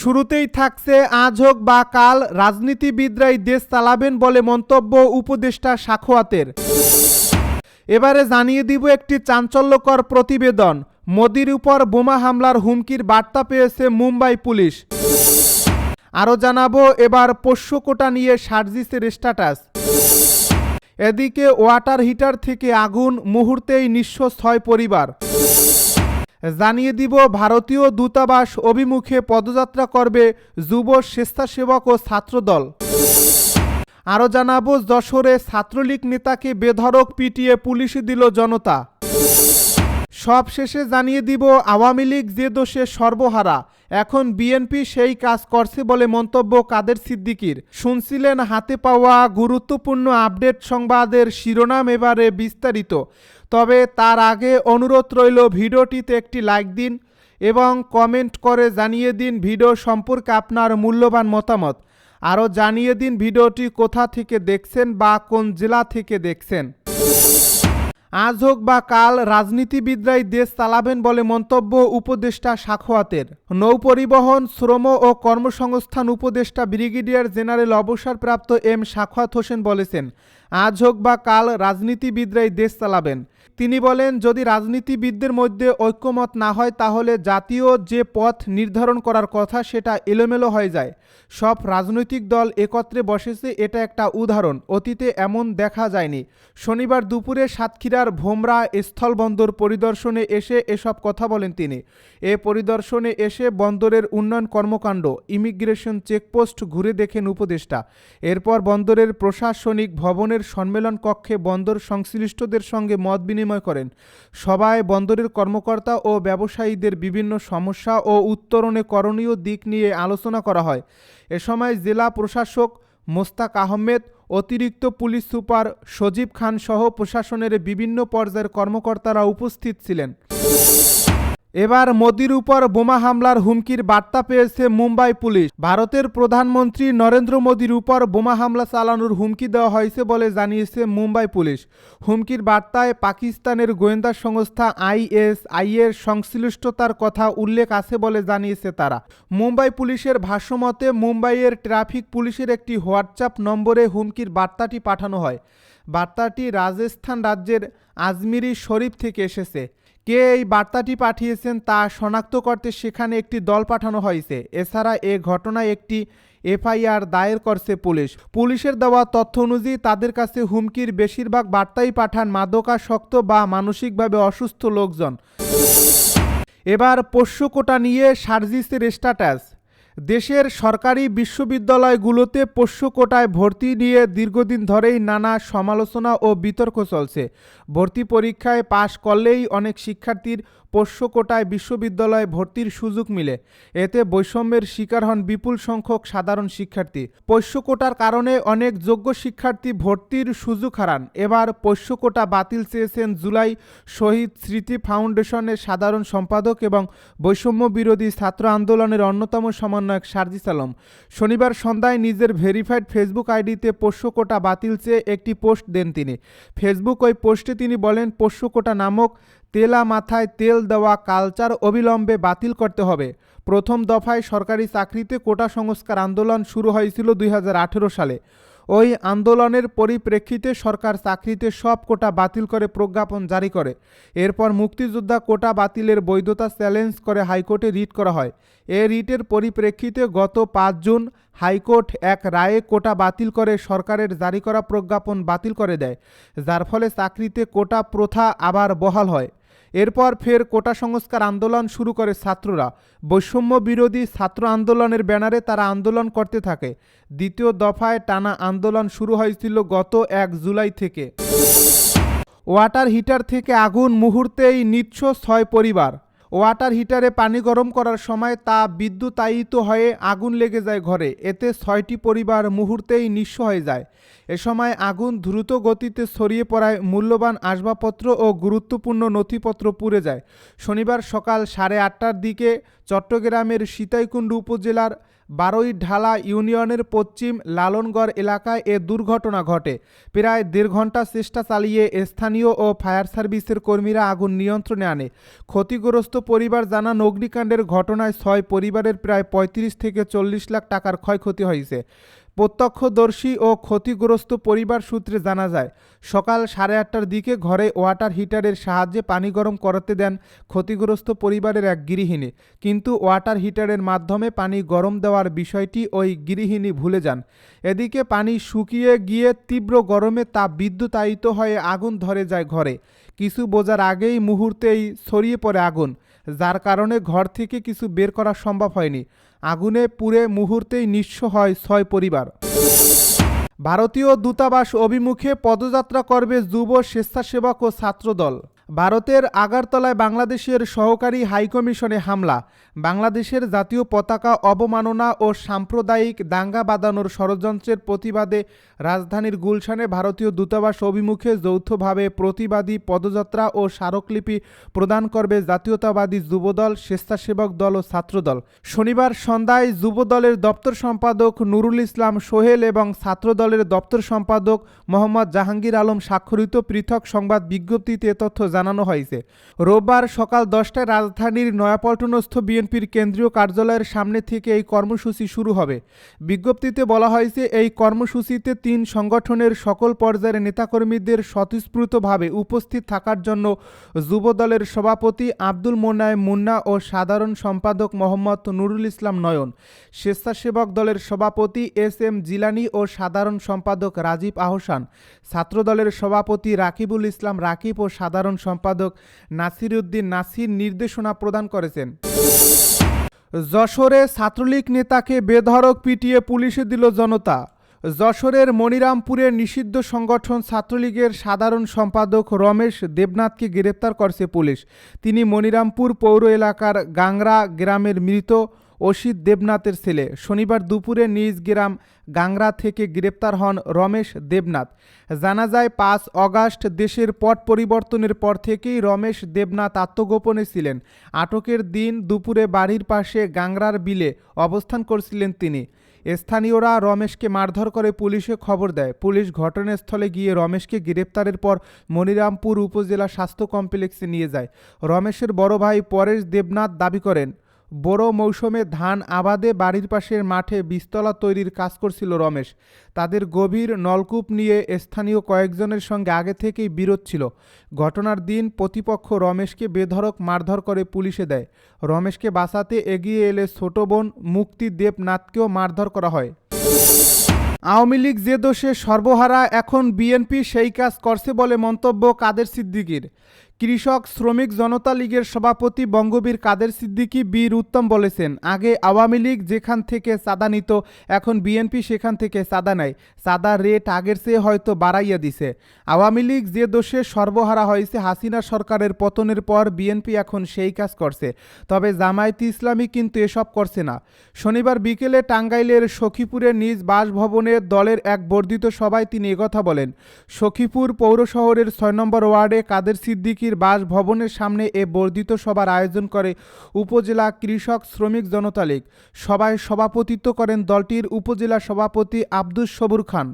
শুরুতেই থাকছে, আজ হোক বা কাল রাজনীতিবিদরাই দেশ চালাবেন বলে মন্তব্য উপদেষ্টা সাখোয়াতের। এবারে জানিয়ে দিব একটি চাঞ্চল্যকর প্রতিবেদন। মোদির উপর বোমা হামলার হুমকির বার্তা পেয়েছে মুম্বাই পুলিশ। আরও জানাব, এবার পোষ্য কোটা নিয়ে সার্জিসের স্ট্যাটাস। এদিকে ওয়াটার হিটার থেকে আগুন, মুহূর্তেই নিঃস্ব ছয় পরিবার। জানিয়ে দিব, ভারতীয় দূতাবাস অভিমুখে পদযাত্রা করবে যুব স্বেচ্ছাসেবক ও ছাত্রদল। আরও জানাব, যশোরে ছাত্রলীগ নেতাকে বেধরক পিটিয়ে পুলিশে দিল জনতা। সব শেষে জানিয়ে দিব, আওয়ামী লীগ যে দোষে সর্বহারা, এখন বিএনপি সেই কাজ করছে বলে মন্তব্য কাদের সিদ্দিকির। শুনছিলেন হাতে পাওয়া গুরুত্বপূর্ণ আপডেট সংবাদের শিরোনাম এবারে বিস্তারিত। তবে তার আগে অনুরোধ রইল, ভিডিওটিতে একটি লাইক দিন এবং কমেন্ট করে জানিয়ে দিন ভিডিও সম্পর্কে আপনার মূল্যবান মতামত। আরও জানিয়ে দিন ভিডিওটি কোথা থেকে দেখছেন বা কোন জেলা থেকে দেখছেন। আজ হোক বা কাল রাজনীতিবিদরাই দেশ চালাবেন বলে মন্তব্য উপদেষ্টা সাখোয়াতের। নৌপরিবহন, শ্রম ও কর্মসংস্থান উপদেষ্টা ব্রিগেডিয়ার জেনারেল অবসরপ্রাপ্ত এম সাখোয়াত হোসেন বলেছেন, আজ হোক বা কাল রাজনীতিবিদরাই দেশ চালাবেন। তিনি বলেন, যদি রাজনীতিবিদদের মধ্যে ঐক্যমত না হয় তাহলে জাতীয় যে পথ নির্ধারণ করার কথা সেটা এলোমেলো হয়ে যায়। সব রাজনৈতিক দল একত্রে বসেছে, এটা একটা উদাহরণ, অতীতে এমন দেখা যায়নি। শনিবার দুপুরে সাতক্ষীরার ভোমরা স্থলবন্দর পরিদর্শনে এসে এসব কথা বলেন তিনি। এ পরিদর্শনে এসে বন্দরের উন্নয়ন কর্মকাণ্ড, ইমিগ্রেশন চেকপোস্ট ঘুরে দেখেন উপদেষ্টা। এরপর বন্দরের প্রশাসনিক ভবনের সম্মেলন কক্ষে বন্দর সংশ্লিষ্টদের সঙ্গে মত বিনিময় করেন। সভায় বন্দরের কর্মকর্তা ও ব্যবসায়ীদের বিভিন্ন সমস্যা ও উত্তরণে করণীয় দিক নিয়ে আলোচনা করা হয়। এ সময় জেলা প্রশাসক মোস্তাক আহমেদ অতিরিক্ত পুলিশ সুপার সজীব খান সহ প্রশাসনের বিভিন্ন পর্যায়ের কর্মকর্তারা উপস্থিত ছিলেন। এবার মোদির উপর বোমা হামলার হুমকির বার্তা পেয়েছে মুম্বাই পুলিশ। ভারতের প্রধানমন্ত্রী নরেন্দ্র মোদির উপর বোমা হামলা চালানোর হুমকি দেওয়া হয়েছে বলে জানিয়েছে মুম্বাই পুলিশ। হুমকির বার্তায় পাকিস্তানের গোয়েন্দা সংস্থা আইএসআইয়ের সংশ্লিষ্টতার কথা উল্লেখ আছে বলে জানিয়েছে তারা। মুম্বাই পুলিশের ভাষ্যমতে, মুম্বাইয়ের ট্রাফিক পুলিশের একটি হোয়াটসঅ্যাপ নম্বরে হুমকির বার্তাটি পাঠানো হয়। বার্তাটি রাজস্থান রাজ্যের আজমিরি শরীফ থেকে এসেছে। কে এই বার্তাটি পাঠিয়েছেন তা শনাক্ত করতে সেখানে একটি দল পাঠানো হয়েছে। এছাড়া এ ঘটনায় একটি এফআইআর দায়ের করছে পুলিশ। পুলিশের দেওয়া তথ্য অনুযায়ী তাদের কাছে হুমকির বেশিরভাগ বার্তাই পাঠান মাদকাসক্ত বা মানসিকভাবে অসুস্থ লোকজন। এবার পোষ্য কোটা নিয়ে সার্জিসের স্ট্যাটাস দেশের সরকারি বিশ্ববিদ্যালয়গুলোতে পোষ্য কোটায় ভর্তি নিয়ে দীর্ঘদিন ধরেই নানা সমালোচনা ও বিতর্ক চলছে। ভর্তি পরীক্ষায় পাশ করলেই অনেক শিক্ষার্থীর পোষ্য কোটায় বিশ্ববিদ্যালয়ে ভর্তির সুযোগ মিলে। এতে বৈষম্যের শিকার হন বিপুল সংখ্যক সাধারণ শিক্ষার্থী। পোষ্য কোটার কারণে অনেক যোগ্য শিক্ষার্থী ভর্তির সুযোগ হারান। এবার পোষ্য কোটা বাতিল চেয়েছেন জুলাই শহীদ স্মৃতি ফাউন্ডেশনের সাধারণ সম্পাদক এবং বৈষম্য বিরোধী ছাত্র আন্দোলনের অন্যতম সমন্বয়ক সার্জিস আলম। শনিবার সন্ধ্যায় নিজের ভেরিফাইড ফেসবুক আইডিতে পোষ্য কোটা বাতিল চেয়ে একটি পোস্ট দেন তিনি। ফেসবুক ওই পোস্টে তিনি বলেন পোষ্য কোটা নামক তেলা মাথায় তেল দেওয়া কালচার অবিলম্বে বাতিল করতে হবে। প্রথম দফায় সরকারি চাকরিতে কোটা সংস্কার আন্দোলন শুরু হয়েছিল দুই হাজার আঠেরো সালে। ওই আন্দোলনের পরিপ্রেক্ষিতে সরকার চাকরিতে সব কোটা বাতিল করে প্রজ্ঞাপন জারি করে। এরপর মুক্তিযোদ্ধা কোটা বাতিলের বৈধতা চ্যালেঞ্জ করে হাইকোর্টে রিট করা হয়। এ রিটের পরিপ্রেক্ষিতে গত পাঁচ জুন হাইকোর্ট এক রায়ে কোটা বাতিল করে সরকারের জারি করা প্রজ্ঞাপন বাতিল করে দেয়, যার ফলে চাকরিতে কোটা প্রথা আবার বহাল হয়। এরপর ফের কোটা সংস্কার আন্দোলন শুরু করে ছাত্ররা। বৈষম্য বিরোধী ছাত্র আন্দোলনের ব্যানারে তারা আন্দোলন করতে থাকে। দ্বিতীয় দফায় টানা আন্দোলন শুরু হয়েছিল গত এক জুলাই থেকে। ওয়াটার হিটার থেকে আগুন মুহূর্তেই নিচ্ছ ছয় পরিবার। ওয়াটার হিটারে পানি গরম করার সময় তা বিদ্যুতায়িত হয়ে আগুন লেগে যায় ঘরে। এতে ছয়টি পরিবার মুহূর্তেই নিঃস্ব হয়ে যায়। এ সময় আগুন দ্রুত গতিতে ছড়িয়ে পড়ায় মূল্যবান আসবাবপত্র ও গুরুত্বপূর্ণ নথিপত্র পুড়ে যায়। শনিবার সকাল সাড়ে আটটার দিকে চট্টগ্রামের সীতাইকুণ্ড উপজেলার বারোই ঢালা ইউনিয়নের পশ্চিম লালনগড় এলাকায় এ দুর্ঘটনা ঘটে। প্রায় দেড় ঘণ্টা চেষ্টা চালিয়ে স্থানীয় ও ফায়ার সার্ভিসের কর্মীরা আগুন নিয়ন্ত্রণে আনে। ক্ষতিগ্রস্ত পরিবার জানান, অগ্নিকাণ্ডের ঘটনায় ছয় পরিবারের প্রায় পঁয়ত্রিশ থেকে চল্লিশ লাখ টাকার ক্ষয়ক্ষতি হয়েছে। প্রত্যক্ষদর্শী ও ক্ষতিগ্রস্ত পরিবার সূত্রে জানা যায়, সকাল সাড়ে আটটার দিকে ঘরে ওয়াটার হিটারের সাহায্যে পানি গরম করতে দেন ক্ষতিগ্রস্ত পরিবারের এক গৃহিণী। কিন্তু ওয়াটার হিটারের মাধ্যমে পানি গরম দেওয়ার বিষয়টি ওই গৃহিণী ভুলে যান। এদিকে পানি শুকিয়ে গিয়ে তীব্র গরমে তা বিদ্যুতায়িত হয়ে আগুন ধরে যায় ঘরে। কিছু বোঝার আগেই মুহূর্তেই ছড়িয়ে পড়ে আগুন, যার কারণে ঘর থেকে কিছু বের করা সম্ভব হয়নি। আগুনে পুড়ে মুহূর্তেই নিঃস্ব হয় ছয় পরিবার। ভারতীয় দূতাবাস অভিমুখে পদযাত্রা করবে যুব স্বেচ্ছাসেবক ও ছাত্রদল। ভারতের আগারতলায় বাংলাদেশের সহকারী হাইকমিশনে হামলা, বাংলাদেশের জাতীয় পতাকা অবমাননা ও সাম্প্রদায়িক দাঙ্গা বাঁধানোর ষড়যন্ত্রের প্রতিবাদে রাজধানীর গুলশানে ভারতীয় দূতাবাস অভিমুখে যৌথভাবে প্রতিবাদী পদযাত্রা ও স্মারকলিপি প্রদান করবে জাতীয়তাবাদী যুবদল, স্বেচ্ছাসেবক দল ও ছাত্রদল। শনিবার সন্ধ্যায় যুবদলের দপ্তর সম্পাদক নুরুল ইসলাম সোহেল এবং ছাত্রদলের দপ্তর সম্পাদক মোহাম্মদ জাহাঙ্গীর আলম স্বাক্ষরিত পৃথক সংবাদ বিজ্ঞপ্তিতে তথ্য জানানো হয়েছে। রোববার সকাল দশটায় রাজধানীর নয়াপল্টনস্থ বিএনপির কেন্দ্রীয় কার্যালয়ের সামনে থেকে এই কর্মসূচি শুরু হবে। বিজ্ঞপ্তিতে বলা হয়েছে, এই কর্মসূচিতে তিন সংগঠনের সকল পর্যায়ের নেতাকর্মীদের স্বতঃস্ফূর্তভাবে উপস্থিত থাকার জন্য যুবদলের সভাপতি আব্দুল মোনায় মুন্না ও সাধারণ সম্পাদক মোহাম্মদ নুরুল ইসলাম নয়ন, স্বেচ্ছাসেবক দলের সভাপতি এস এম জিলানি ও সাধারণ সম্পাদক রাজীব আহসান, ছাত্রদলের সভাপতি রাকিবুল ইসলাম রাকিব ও সাধারণ সম্পাদক নাসির উদ্দিন নাসির নির্দেশনা প্রদান করেছেন। যশোরে ছাত্রলীগ নেতাকে বেধড়ক পিটিয়ে পুলিশে দিল জনতা। যশোরের মনিরামপুরে নিষিদ্ধ সংগঠন ছাত্রলীগের সাধারণ সম্পাদক রমেশ দেবনাথকে গ্রেপ্তার করছে পুলিশ। তিনি মনিরামপুর পৌর এলাকার গাংরা গ্রামের মৃত অসিত দেবনাথের ছেলে। শনিবার দুপুরে নিজ গ্রাম গাংরা থেকে গ্রেপ্তার হন রমেশ দেবনাথ। জানা যায়, পাঁচ অগাস্ট দেশের পট পরিবর্তনের পর থেকেই রমেশ দেবনাথ আত্মগোপনে ছিলেন। আটকের দিন দুপুরে বাড়ির পাশে গাংরার বিলে অবস্থান করছিলেন তিনি। স্থানীয়রা রমেশকে মারধর করে পুলিশে খবর দেয়। পুলিশ ঘটনাস্থলে গিয়ে রমেশকে গ্রেপ্তারের পর মনিরামপুর উপজেলা স্বাস্থ্য কমপ্লেক্সে নিয়ে যায়। রমেশের বড় ভাই পরেশ দেবনাথ দাবি করেন বড় মৌসুমে ধান আবাদে বাড়ির পাশের মাঠে বিস্তলা তৈরির কাজ করছিল রমেশ। তাদের গভীর নলকূপ নিয়ে স্থানীয় কয়েকজনের সঙ্গে আগে থেকেই বিরোধ ছিল। ঘটনার দিন প্রতিপক্ষ রমেশকে বেধড়ক মারধর করে পুলিশে দেয়। রমেশকে বাঁচাতে এগিয়ে এলে ছোট বোন মুক্তি দেবনাথকেও মারধর করা হয়। আওয়ামী লীগ যে দোষে সর্বহারা এখন বিএনপি সেই কাজ করছে বলে মন্তব্য কাদের সিদ্দিকির? কৃষক শ্রমিক জনতা লীগের সভাপতি বঙ্গবীর কাদের সিদ্দিকী বীর উত্তম বলেছেন, আগে আওয়ামী লীগ যেখান থেকে চাঁদা নিত, এখন বিএনপি সেখান থেকে চাঁদা নেয় চাঁদার রেট আগের চেয়ে হয়তো বাড়াইয়া দিছে। আওয়ামী লীগ যে দোষে সর্বহারা হয়েছে, হাসিনা সরকারের পতনের পর বিএনপি এখন সেই কাজ করছে। তবে জামায়াতি ইসলামী কিন্তু এসব করছে না। শনিবার বিকেলে টাঙ্গাইলের সখীপুরে নিজ বাসভবনে দলের এক বর্ধিত সভায় তিনি একথা বলেন, সখীপুর পৌর শহরের ছয় নম্বর ওয়ার্ডে কাদের সিদ্দিকীর বাসভবনের সামনে এ বর্ধিত সভার আয়োজন করে উপজেলা কৃষক শ্রমিক জনতা লীগ। সভায় সভাপতিত্ব করেন দলটির উপজেলা সভাপতি আব্দুস সবুর খান।